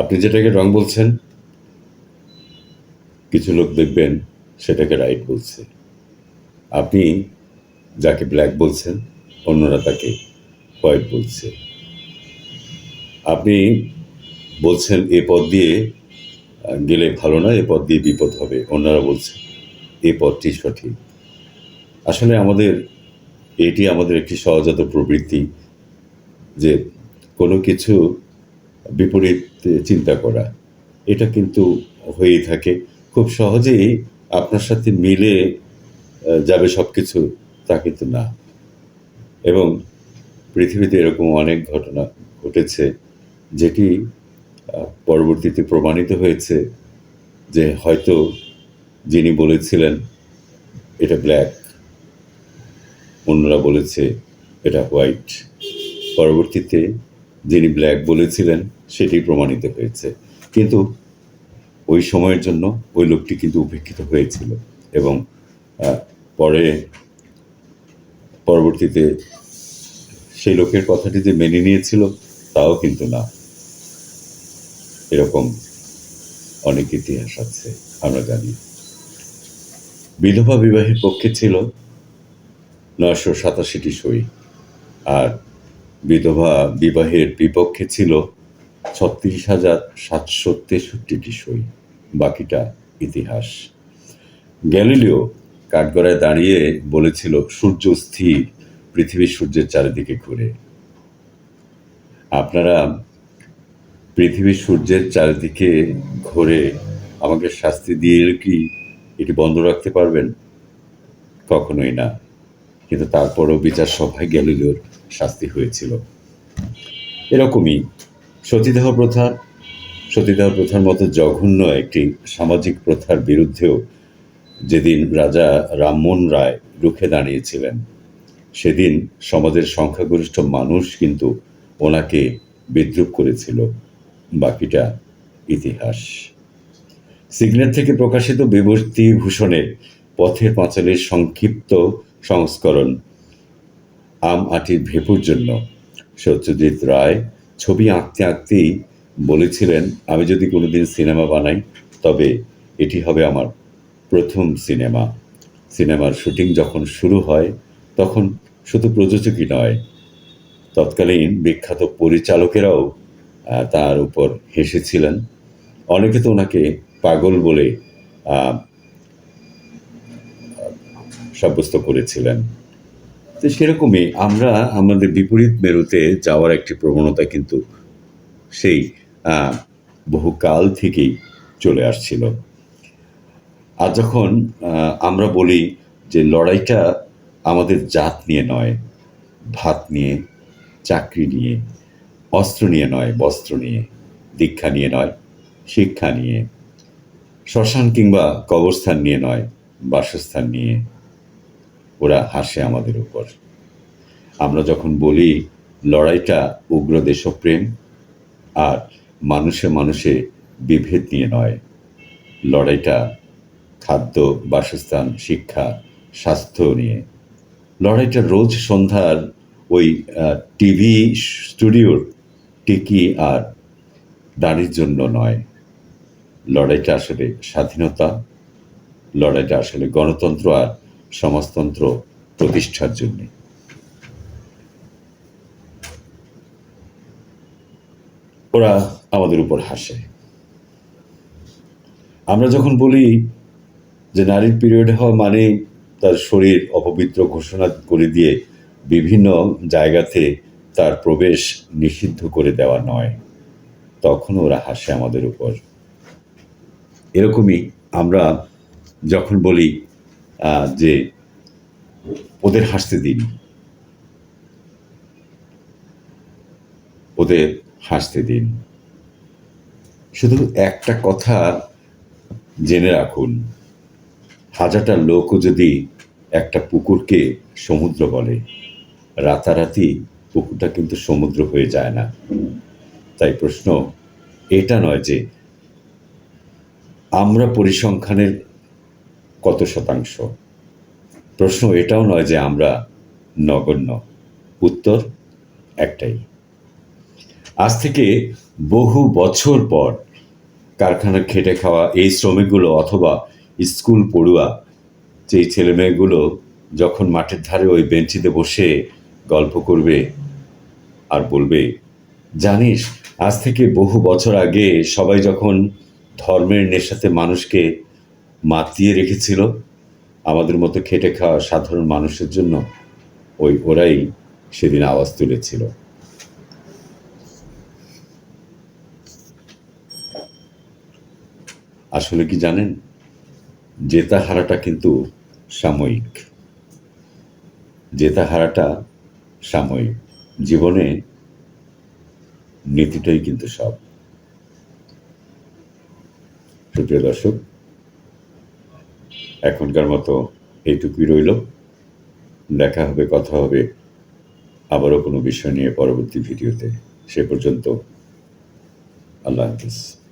আপনি যেটাকে রং বলছেন, কিছু লোক দেখবেন সেটাকে রাইট বলছে। আপনি যাকে ব্ল্যাক বলছেন, অন্যরা তাকে হোয়াইট বলছে। আপনি বলছেন এ পথ দিয়ে গেলে ভালো না এ পথ দিয়ে বিপদ হবে, অন্যরা বলছে এ পথটি সঠিক। আসলে আমাদের, এটি আমাদের একটি সহজাত প্রবৃত্তি যে কোনো কিছু বিপরীত চিন্তা করা। এটা কিন্তু হয়েই থাকে। খুব সহজেই আপনার সাথে মিলে যাবে সব কিছু তা কিন্তু না। এবং পৃথিবীতে এরকম অনেক ঘটনা ঘটেছে, যেটি পরবর্তীতে প্রমাণিত হয়েছে যে হয়তো যিনি বলেছিলেন, এটা ব্ল্যাক। অন্যরা বলেছে, এটা হোয়াইট। পরবর্তীতে যিনি ব্ল্যাক বলেছিলেন, সেটি প্রমাণিত হয়েছে। কিন্তু ওই সময়ের জন্য ওই লোকটি কিন্তু উপেক্ষিত হয়েছিল এবং পরে, পরবর্তীতে সেই লোকের কথাটি যে মেনে নিয়েছিল, তাও কিন্তু না। এরকম অনেক ইতিহাস আছে, আমরা জানি। বিধবা বিবাহের পক্ষে ছিল নয়শো সাতাশিটি সই, আর বিধবা বিবাহের বিপক্ষে ছিল ছত্রিশ হাজার সাতশো তেষট্টিটি সই। বাকিটা ইতিহাস। গ্যালিলিও কাঠগড়ায় দাঁড়িয়ে বলেছিল, সূর্য স্থির পৃথিবী সূর্যের চারিদিকে ঘুরে। আপনারা পৃথিবী সূর্যের চারিদিকে ঘুরে আমাকে শাস্তি দিয়ে কি এটি বন্ধ রাখতে পারবেন? কখনোই না। কিন্তু তারপরও বিচার সভায় গ্যালিলিওর শাস্তি হয়েছিল। এরকমই সতীদাহ প্রথা, সতীদাহ প্রথার মতো জঘন্য একটি সামাজিক প্রথার বিরুদ্ধেও যেদিন রাজা রামমোহন রায় রুখে দাঁড়িয়েছিলেন, সেদিন সমাজের সংখ্যাগরিষ্ঠ মানুষ কিন্তু ওনাকে বিদ্রুপ করেছিল। বাকিটা ইতিহাস। সিগনেট থেকে প্রকাশিত বিভূতি ভূষণের পথের পাঁচালের সংক্ষিপ্ত সংস্করণ আম আটির ভেপুর জন্য। সত্যজিৎ রায় ছবি আঁকতে আঁকতেই বলেছিলেন, আমি যদি কোনোদিন সিনেমা বানাই, তবে এটি হবে আমার প্রথম সিনেমা। সিনেমার শুটিং যখন শুরু হয়, তখন শুধু প্রযোজকই নয়, তৎকালীন বিখ্যাত পরিচালকেরাও তার উপর হেসেছিলেন। অনেকে তো ওনাকে পাগল বলে সাব্যস্ত করেছিলেন। তো সেরকমই আমরা আমাদের বিপরীত মেরুতে যাওয়ার একটি প্রবণতা কিন্তু সেই বহুকাল থেকেই চলে আসছিল। আর যখন আমরা বলি যে লড়াইটা আমাদের জাত নিয়ে নয়, ভাত নিয়ে, চাকরি নিয়ে, অস্ত্র নিয়ে নয়, বস্ত্র নিয়ে, দীক্ষা নিয়ে নয়, শিক্ষা নিয়ে, শ্মশান কিংবা কবরস্থান নিয়ে নয়, বাসস্থান নিয়ে ওরা হাসে আমাদের উপর। আমরা যখন বলি, লড়াইটা উগ্র দেশপ্রেম, আর মানুষে মানুষে বিভেদ নিয়ে নয়। লড়াইটা খাদ্য, বাসস্থান, শিক্ষা, স্বাস্থ্য নিয়ে। লড়াইটা রোজ সন্ধ্যার ওই টিভি স্টুডিওর টিকি আর দাঁড়ির জন্য নয়। লড়াইটা আসলে স্বাধীনতা, লড়াইটা আসলে গণতন্ত্র আর সমাজতন্ত্র প্রতিষ্ঠার জন্য। ওরা আমাদের উপর হাসে। আমরা যখন বলি যে নারীর পিরিয়ড হওয়া মানে তার শরীর অপবিত্র ঘোষণা করে দিয়ে বিভিন্ন জায়গাতে তার প্রবেশ নিষিদ্ধ করে দেওয়া নয় তখন ওরা হাসে আমাদের উপর। এরকমই আমরা যখন বলি যে ওদের হাসতে দিন। ওদের হাসতে দিন। শুধু একটা কথা জেনে রাখুন, হাজারটা লোকও যদি একটা পুকুরকে সমুদ্র বলে, রাতারাতি পুকুরটা কিন্তু সমুদ্র হয়ে যায় না। তাই প্রশ্ন এটা নয় যে আমরা পরিসংখ্যানের কত শতাংশ? প্রশ্ন এটাও নয় যে আমরা নগণ্য। উত্তর একটাই। আজ থেকে বহু বছর পর কারখানা খেটে খাওয়া এই শ্রমিকগুলো অথবা স্কুল পড়ুয়া, যেই ছেলেমেয়েগুলো যখন মাঠের ধারে ওই বেঞ্চিতে বসে গল্প করবে আর বলবে, জানিস, আজ থেকে বহু বছর আগে সবাই যখন ধর্মের নেশাতে মানুষকে মাতিয়ে রেখেছিল। আমাদের মতো খেটে খাওয়া সাধারণ মানুষের জন্য ওই ওরাই সেদিন আওয়াজ তুলেছিল। আসলে কি জানেন? জেতা হারাটা কিন্তু সাময়িক। জেতা হারাটা সাময়িক। জীবনে নীতিটাই কিন্তু সব। সুপ্রিয় দর্শক এখনকার মতো এইটুকুই রইল। দেখা হবে, কথা হবে। আবারও কোনো বিষয় নিয়ে পরবর্তী ভিডিওতে। সে পর্যন্ত আল্লাহ হাফিজ।